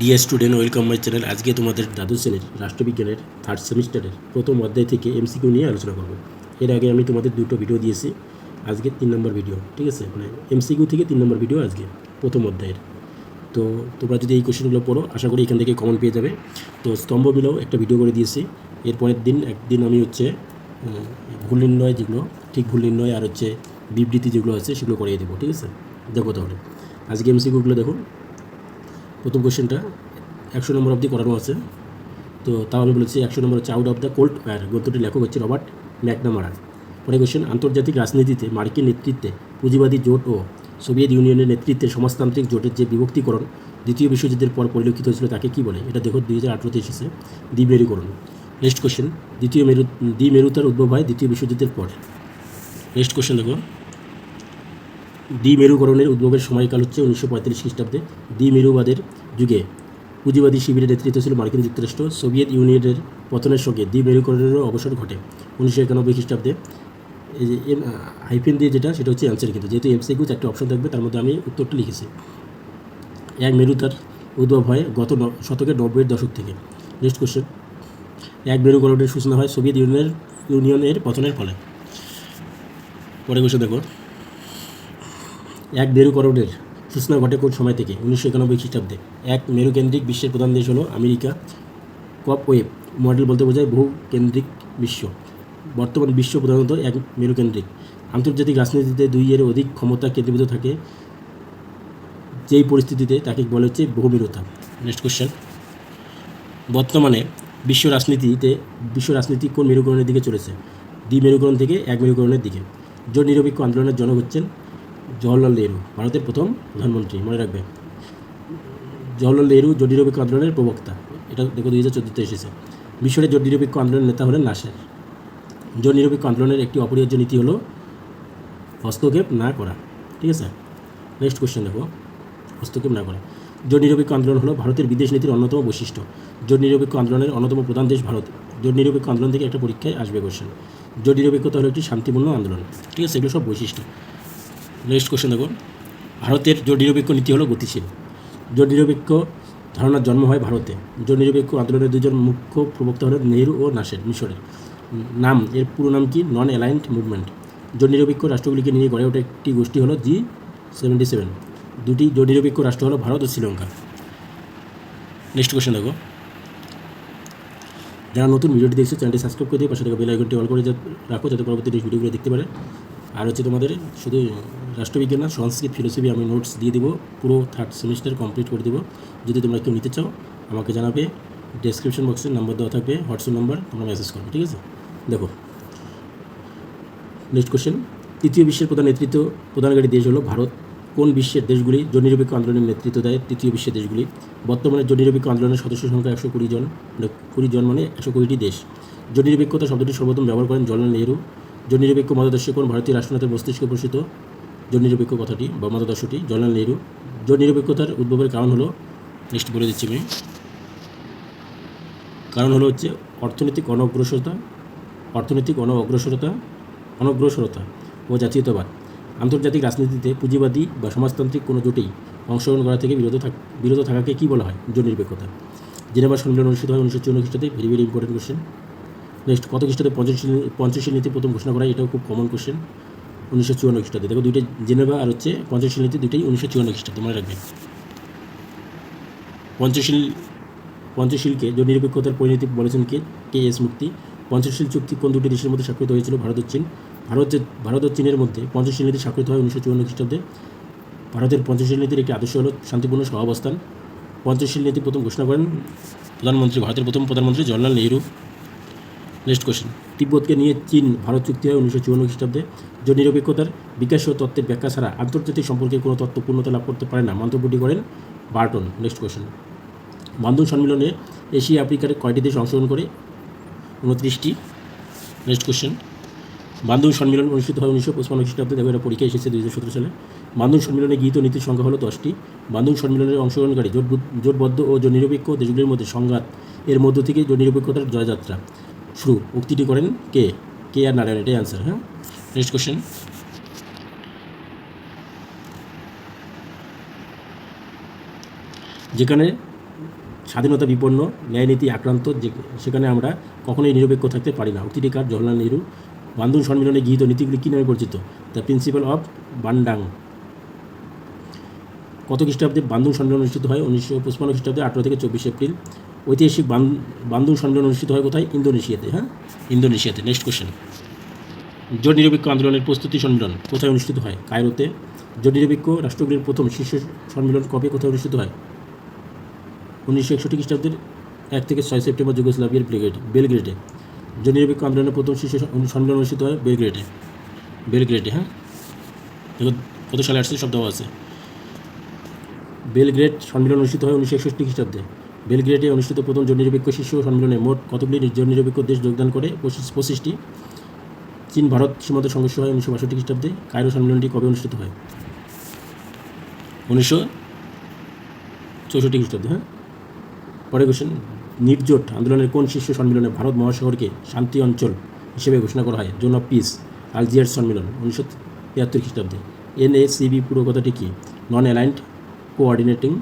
Dear student welcome my channel. আজকে তোমাদের দ্বাদশ শ্রেণির রাষ্ট্রবিজ্ঞানের থার্ড সেমিস্টারের প্রথম অধ্যায় থেকে এমসিকিউ নিয়ে আলোচনা করব। এর আগে আমি তোমাদের দুটো ভিডিও দিয়েছি। আজকে তিন নম্বর ভিডিও ঠিক আছে? মানে এমসিকিউ থেকে তিন নম্বর ভিডিও আজকে, প্রথম অধ্যায়ের। তো তোমরা যদি এই কোশ্চেনগুলো পড়ো, আশা করি এখান থেকে কমন পেয়ে যাবে। তো স্তম্ভ মিলেও একটা ভিডিও করে দিয়েছি। এরপরের দিন একদিন আমি হচ্ছে ভুল নির্ণয় যেগুলো, ঠিক ভুল নির্ণয় আর হচ্ছে বিবৃতি যেগুলো আছে সেগুলো করিয়ে দেবো, ঠিক আছে? দেখো তাহলে। আজকে এমসিকিউগুলো দেখো। প্রথম কোশ্চেনটা একশো নম্বর অবধি করানো আছে। তো তাও আমি বলেছি একশো নম্বর হচ্ছে out of the cold war গ্রন্থটির লেখক হচ্ছে রবার্ট ম্যাকনামারা পরে কোশ্চেন আন্তর্জাতিক রাজনীতিতে মার্কিন নেতৃত্বে পুঁজিবাদী জোট ও সোভিয়েত ইউনিয়নের নেতৃত্বে সমাজতান্ত্রিক জোটের যে বিভক্তিকরণ, দ্বিতীয় বিশ্বযুদ্ধের পর পরিলক্ষিত হয়েছিল তাকে কী বলে? এটা দেখো দুই হাজার আঠেরোতে এসেছে দ্বিমেরুকরণ নেক্সট কোশ্চেন দ্বিতীয় মেরু দ্বিমেরুতার উদ্ভব হয় দ্বিতীয় বিশ্বযুদ্ধের পর। নেক্সট কোশ্চেন দেখো। দ্বিমেরুকরণের উদ্ভবের সময়কাল হচ্ছে উনিশশো পঁয়তাল্লিশ খ্রিস্টাব্দে। দ্বিমেরুবাদের যুগে পুঁজিবাদী শিবিরের নেতৃত্ব ছিল মার্কিন যুক্তরাষ্ট্র, সোভিয়েত ইউনিয়নের পতনের সঙ্গে দ্বিমেরুকরণেরও অবসর ঘটে উনিশশো একানব্বই খ্রিস্টাব্দে। হাইফেন দিয়ে যেটা, সেটা হচ্ছে অ্যান্সার কিন্তু। যেহেতু এমসিকিউ চারটে অপশন থাকবে, তার মধ্যে আমি উত্তরটা লিখেছি। এক মেরুতার উদ্ভব হয় গত শতকের নব্বইয়ের দশক থেকে। নেক্সট কোশ্চেন এক মেরুকরণের সূচনা হয় সোভিয়েত ইউনিয়নের ইউনিয়নের পতনের ফলে। পরে কোশ্চেন দেখো। এক মেরুকরণের সূচনা ঘটে কোন সময় থেকে উনিশশো একানব্বই খ্রিস্টাব্দে। এক মেরুকেন্দ্রিক বিশ্বের প্রধান দেশ হলো আমেরিকা। কপ ওয়েব মডেল বলতে বোঝায় বহু কেন্দ্রিক বিশ্ব। বর্তমান বিশ্ব প্রধানত এক মেরুকেন্দ্রিক। আন্তর্জাতিক রাজনীতিতে দুই এর অধিক ক্ষমতা কেন্দ্রীভূত থাকে। যেই পরিস্থিতিতে তাকে বলা হচ্ছে বহুমেরুতা নেক্সট কোশ্চেন বর্তমানে বিশ্ব রাজনীতিতে, বিশ্ব রাজনীতি কোন মেরুকরণের দিকে চলেছে? দ্বি মেরুকরণ থেকে এক মেরুকরণের দিকে। জোট নিরপেক্ষ আন্দোলনের জনক হচ্ছেন জওহরলাল নেহরু ভারতের প্রথম প্রধানমন্ত্রী, মনে রাখবে। জওহরলাল নেহরু জোট নিরপেক্ষ আন্দোলনের প্রবক্তা, এটা দেখো দুই হাজার চোদ্দোতে এসেছে। মিশরের জোট নিরপেক্ষ আন্দোলনের নেতা হলেন নাসের। জোট নিরপেক্ষ আন্দোলনের একটি অপরিহার্য নীতি হলো হস্তক্ষেপ না করা, ঠিক আছে? নেক্সট কোশ্চেন দেখো, হস্তক্ষেপ না করা। জোট নিরপেক্ষ আন্দোলন হলো ভারতের বিদেশ নীতির অন্যতম বৈশিষ্ট্য। জোট নিরপেক্ষ আন্দোলনের অন্যতম প্রধান দেশ ভারত। জোট নিরপেক্ষ আন্দোলন থেকে একটা পরীক্ষায় আসবে কোশ্চেন জোট নিরপেক্ষতা হলো একটি শান্তিপূর্ণ আন্দোলন, ঠিক আছে? এগুলো সব বৈশিষ্ট্য। নেক্সট কোশ্চেন দেখো ভারতের জোট নিরপেক্ষ নীতি হলো গতিশীল। জোট নিরপেক্ষ ধারণার জন্ম হয় ভারতে। জোট নিরপেক্ষ আন্দোলনের দুজন মুখ্য প্রবক্তা হলেন নেহরু ও নাসের মিশরের। নাম, এর পুরো নাম কি? নন অ্যালাইন্ড মুভমেন্ট জোট নিরপেক্ষ রাষ্ট্রগুলিকে নিয়ে গড়ে ওঠা একটি গোষ্ঠী হলো জি সেভেন্টি সেভেন দুটি জোট নিরপেক্ষ রাষ্ট্র হলো ভারত ও শ্রীলঙ্কা। নেক্সট কোশ্চেন দেখো। যারা নতুন ভিডিওটি দেখছ, চ্যানেলটি সাবস্ক্রাইব করে দিয়ে পাশে থাকা বেল আইকনটি অল করে রাখো, যাতে পরবর্তী ভিডিওগুলো দেখতে পারে। আর হচ্ছে তোমাদের শুধু রাষ্ট্রবিজ্ঞান না, সংস্কৃত ফিলোসফি আমি নোটস দিয়ে দেবো, পুরো থার্ড সেমিস্টার কমপ্লিট করে দেবো। যদি তোমরা কেউ নিতে চাও, আমাকে জানাবে ডেসক্রিপশন বক্সে নাম্বার দেওয়া থাকবে হোয়াটসঅ্যাপ নাম্বার তোমরা মেসেজ করবে, ঠিক আছে? দেখো নেক্সট কোশ্চেন তৃতীয় বিশ্বের প্রধান নেতৃত্ব প্রদানকারী দেশ হলো ভারত। কোন বিশ্বের দেশগুলি জননিরপেক্ষ আন্দোলনের নেতৃত্ব দেয়? তৃতীয় বিশ্বের দেশগুলি। বর্তমানে জননিরপেক্ষ আন্দোলনের সদস্য সংখ্যা একশো কুড়ি জন মানে কুড়ি জন মানে একশো কুড়িটি দেশ। জননিরপেক্ষতা শব্দটি সর্বপ্রথম ব্যবহার করেন জওয়াহরলাল নেহরু। জননিরপেক্ষ মতাদর্শ কোন ভারতীয় রাষ্ট্রনাথের মস্তিষ্কে প্রসূত? জননিরপেক্ষ কথাটি, বা মতাদর্শটি জওয়াহরলাল নেহরু। জননিরপেক্ষতার উদ্ভবের কারণ হলো নেক্সট বলে দিচ্ছি আমি। কারণ হলো হচ্ছে অর্থনৈতিক অনগ্রসরতা, অর্থনৈতিক অন অগ্রসরতা অনগ্রসরতা ও জাতীয়তাবাদ। আন্তর্জাতিক রাজনীতিতে পুঁজিবাদী বা সমাজতান্ত্রিক কোনো জোটেই অংশগ্রহণ করা থেকে বিরত থাক বিরত থাকাকে কী বলা হয়? জননিরপেক্ষ জেনেভা সম্মেলন অনুষ্ঠিত হয় উনিশশো চুয়ান্ন খ্রিস্টাব্দে very very important question next কত খ্রিস্টাব্দে পঞ্চশীল পঞ্চশীল নীতি প্রথম ঘোষণা করা এটাও খুব কমন কোশ্চেন উনিশশো চুয়ান্ন খ্রিস্টাব্দে। দেখো দুইটাই জেনেভা আর হচ্ছে পঞ্চশীল নীতি, দুইটাই উনিশশো চুয়ান্ন খ্রিস্টাব্দে, মনে রাখবেন পঞ্চশীল, পঞ্চশীলকে জননিরপেক্ষতার পরিণতি বলেছেন কে? কে এস মুক্তি পঞ্চশীল চুক্তি কোন দুটি দেশের মধ্যে স্বাক্ষরিত হয়েছিল? ভারত ও চীন। ভারত যে ভারত ও চীনের মধ্যে পঞ্চশীল নীতি স্বাক্ষরিত হয় উনিশশো চুয়ান্ন খ্রিস্টাব্দে। ভারতের পঞ্চশীল নীতির একটি আদর্শ হল শান্তিপূর্ণ সহাবস্থান। পঞ্চশীল নীতি প্রথম ঘোষণা করেন প্রধানমন্ত্রী, ভারতের প্রথম প্রধানমন্ত্রী জওয়াহরলাল নেহরু। নেক্সট কোশ্চেন তিব্বতকে নিয়ে চীন, ভারত চুক্তি হয় উনিশশো চুয়ান্ন খ্রিস্টাব্দে। জননিরপেক্ষতার বিকাশ ও তত্ত্বের ব্যাখ্যা ছাড়া আন্তর্জাতিক সম্পর্কে কোনো তত্ত্ব পূর্ণতা লাভ করতে পারে না। মন্তব্যটি করেন বার্টন। নেক্সট কোশ্চেন বন্ধন সম্মেলনে এশিয়া, আফ্রিকার কয়টি দেশ অংশগ্রহণ করে? উনত্রিশটি। নেক্সট কোশ্চেন বান্ধব সম্মেলন অনুষ্ঠিত হয় উনিশশো পঁচপান্ন খ্রিস্টাব্দে। দেখো, এটা পরীক্ষা এসেছে দুই হাজার সতেরো সালে। বান্ধব সম্মেলনে গৃহীত নীতির সংখ্যা হলো দশটি। বান্ধব সম্মেলনের অংশগ্রহণকারী জোট জোটবদ্ধ ও নিরপেক্ষ দেশগুলির মধ্যে সংঘাত এর মধ্য থেকে নিরপেক্ষতার জয়যাত্রা। শুরু। উক্তিটি করেন কে? কে আর নারায়ণ, এটাই অ্যান্সার হ্যাঁ? নেক্সট কোশ্চেন যেখানে স্বাধীনতা বিপন্ন, ন্যায়নীতি আক্রান্ত, যে সেখানে আমরা কখনোই নিরপেক্ষ থাকতে পারি না। উক্তিটি কার? জওয়াহরলাল নেহরু। বান্ধুন সম্মেলনে গৃহীত নীতিগুলি কী নামে পরিচিত? দ্য প্রিন্সিপাল অফ বান্ডাং কত খ্রিস্টাব্দে বান্ধব সম্মেলন অনুষ্ঠিত হয়? উনিশশো পঁচপান্ন খ্রিস্টাব্দে আঠেরো থেকে চব্বিশ এপ্রিল। ঐতিহাসিক বান- বান্দুন সম্মেলন অনুষ্ঠিত হয় কোথায়? ইন্দোনেশিয়াতে হ্যাঁ? ইন্দোনেশিয়াতে। নেক্সট কোশ্চেন জোট নিরপেক্ষ আন্দোলনের প্রস্তুতি সম্মেলন কোথায় অনুষ্ঠিত হয়? কায়রোতে। জোট নিরপেক্ষ রাষ্ট্রগুলির প্রথম শীর্ষ সম্মেলন কবে কোথায় অনুষ্ঠিত হয়? উনিশশো একষট্টি খ্রিস্টাব্দের এক থেকে ছয় সেপ্টেম্বর যুগোস্লাভিয়ার বেলগ্রেড বেলগ্রেডে। জোট নিরপেক্ষ আন্দোলনের প্রথম শীর্ষ সম্মেলন অনুষ্ঠিত হয় বেলগ্রেডে। বেলগ্রেডে হ্যাঁ? কত সালে আসছে? সব দেওয়া আছে। বেলগ্রেড সম্মেলন অনুষ্ঠিত হয় উনিশশো একষট্টি খ্রিস্টাব্দে। বেলগ্রেডে অনুষ্ঠিত প্রথম জননিরপেক্ষ শীর্ষ সম্মেলনে মোট কতগুলি জননিরপেক্ষ দেশ যোগদান করে? পঁচিশ, পঁচিশটি। চীন, ভারত সীমান্ত সংঘর্ষ হয় উনিশশো বাষট্টি খ্রিস্টাব্দে। কায়রো সম্মেলনটি কবে অনুষ্ঠিত হয়? উনিশশো চৌষট্টি খ্রিস্টাব্দে হ্যাঁ? পরে কোশ্চেন নির্জোট আন্দোলনের কোন শীর্ষ সম্মেলনে ভারত মহাসাগরকে শান্তি অঞ্চল হিসেবে ঘোষণা করা হয়? জোন অফ পিস, আলজিয়ার্স সম্মেলন, উনিশশো তিয়াত্তর খ্রিস্টাব্দে। এনএসিবি পুরো কথাটি কি? Non aligned coordinating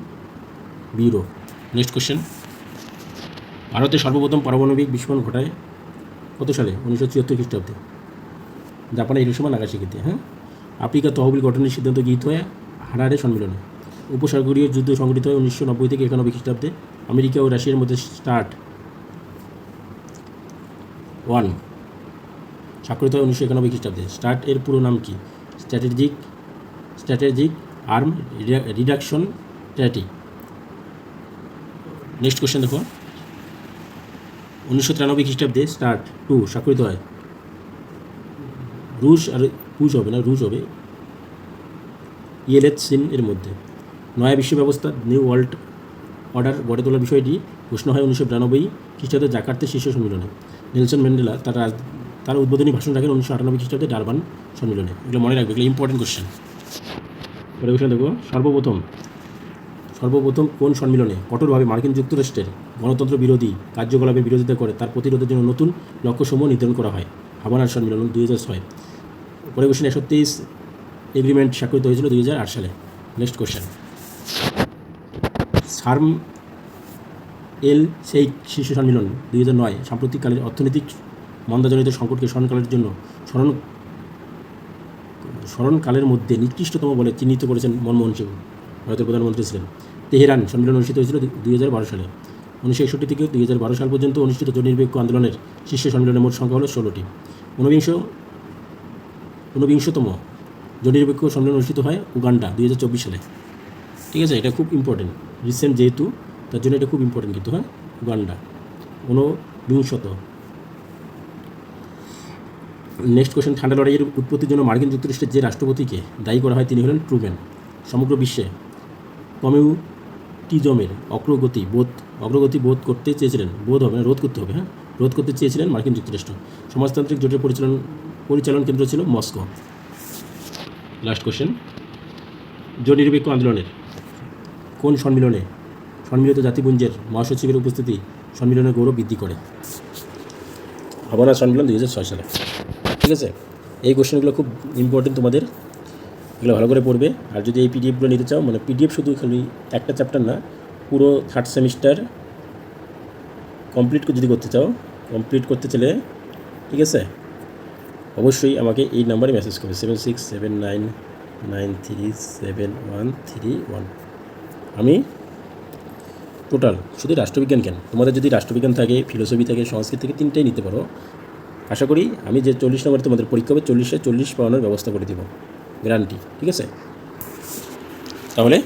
bureau next question ভারতে সর্বপ্রথম পারমাণবিক বিস্ফোরণ ঘটায় কত সালে? উনিশশো ছিয়াত্তর খ্রিস্টাব্দে। জাপানে হিরোসীমা নাগাসাকিতে হ্যাঁ? আফ্রিকা তহবিল গঠনের সিদ্ধান্ত গৃহীত হয় হারারে সম্মেলনে। উপসাগরীয় যুদ্ধ সংঘটিত হয় উনিশশো নব্বই থেকে একানব্বই খ্রিস্টাব্দে। আমেরিকা ও রাশিয়ার মধ্যে স্টার্ট ওয়ান স্বাক্ষরিত হয় উনিশশো একানব্বই খ্রিস্টাব্দে। স্টার্ট এর পুরো নাম কি? Strategic strategic arm reduction treaty next question দেখো। উনিশশো তিরানব্বই খ্রিস্টাব্দে স্টার্ট টু, স্বাক্ষরিত হয়। রুশ আর রুশ হবে না, রুশ হবে। ইএলএচ সিন এর মধ্যে। নয়া বিশ্ব ব্যবস্থা নিউ ওয়ার্ল্ড অর্ডার গড়ে তোলার বিষয়টি ঘোষণা হয় উনিশশো বিরানব্বই খ্রিস্টাব্দে জাকার্তে শীর্ষ সম্মেলনে। নেলসন ম্যান্ডেলা তার তার উদ্বোধনী ভাষণ রাখেন উনিশশো আটানব্বই খ্রিস্টাব্দে ডারবান সম্মেলনে। এগুলো মনে রাখবে, এগুলো ইম্পর্টেন্ট কোশ্চেন পরে কোশ্চেন দেখো, সর্বপ্রথম সর্বপ্রথম কোন সম্মেলনে কঠোরভাবে মার্কিন যুক্তরাষ্ট্রের গণতন্ত্র বিরোধী কার্যকলাপের বিরোধিতা করে তার প্রতিরোধের জন্য নতুন লক্ষ্যসমূহ নির্ধারণ করা হয়, হাভানার সম্মেলন দুই হাজার ছয়। পরে কোশ্চেন একশো তেইশ এগ্রিমেন্ট স্বাক্ষরিত হয়েছিল দুই হাজার আট সালে। নেক্সট কোশ্চেন সার্ম এল সেই শীর্ষ সম্মেলন দুই হাজার নয় সাম্প্রতিককালের অর্থনৈতিক মন্দাজনিত সংকটকে স্মরণকালের জন্য স্মরণ স্মরণকালের মধ্যে নিকৃষ্টতম বলে চিহ্নিত করেছেন মনমোহন সিং, ভারতের প্রধানমন্ত্রী ছিলেন। তেহরান সম্মেলন অনুষ্ঠিত হয়েছিল দুই হাজার বারো সালে। উনিশশো একষট্টি থেকে দুই হাজার বারো সাল পর্যন্ত অনুষ্ঠিত জননিরপেক্ষ আন্দোলনের শীর্ষ সম্মেলনের মোট সংখ্যা হলো ষোলোটি। ঊনবিংশ ঊনবিংশতম জননিরপেক্ষ সম্মেলন অনুষ্ঠিত হয় উগান্ডা দুই হাজার চব্বিশ সালে। ঠিক আছে, এটা খুব ইম্পর্টেন্ট রিসেন্ট যেহেতু, তার জন্য এটা খুব ইম্পর্টেন্ট কিন্তু হ্যাঁ? উগান্ডা। ঊনবিংশত। নেক্সট কোশ্চেন ঠান্ডা লড়াইয়ের উৎপত্তির জন্য মার্কিন যুক্তরাষ্ট্রের যে রাষ্ট্রপতিকে দায়ী করা হয় তিনি হলেন ট্রুম্যান সমগ্র বিশ্বে কমিউটিজমের অগ্রগতি বোধ অগ্রগতি বোধ করতে চেয়েছিলেন, বোধ হবে না, রোধ করতে হবে হ্যাঁ? রোধ করতে চেয়েছিলেন মার্কিন যুক্তরাষ্ট্র। সমাজতান্ত্রিক জোটের পরিচালন পরিচালন কেন্দ্র ছিল মস্কো। লাস্ট কোশ্চেন জোট নিরপেক্ষ আন্দোলনের কোন সম্মিলনে সম্মিলিত জাতিপুঞ্জের মহাসচিবের উপস্থিতি সম্মিলনের গৌরব বৃদ্ধি করে? হাবানা সম্মেলন দুই হাজার ছয় সালে। ঠিক আছে? এই কোশ্চেনগুলো খুব ইম্পর্টেন্ট তোমাদের। এগুলো ভালো করে পড়বে। আর যদি এই পিডিএফগুলো নিতে চাও মানে পিডিএফ শুধু খালি একটা চ্যাপ্টার না, পুরো থার্ড সেমিস্টার কমপ্লিট যদি করতে চাও কমপ্লিট করতে চাইলে, ঠিক আছে? অবশ্যই আমাকে এই নাম্বারে মেসেজ করবে। Seven six seven nine nine three seven one three one আমি টোটাল শুধু রাষ্ট্রবিজ্ঞান কেন? তোমাদের যদি রাষ্ট্রবিজ্ঞান থাকে ফিলোসফি থাকে, সংস্কৃত থেকে, তিনটাই নিতে পারো। আশা করি আমি যে চল্লিশ নম্বর তোমাদের পরীক্ষা হবে, চল্লিশে চল্লিশ পাওয়ানোর ব্যবস্থা করে দেবো। গ্যারান্টি ঠিক আছে? তাহলে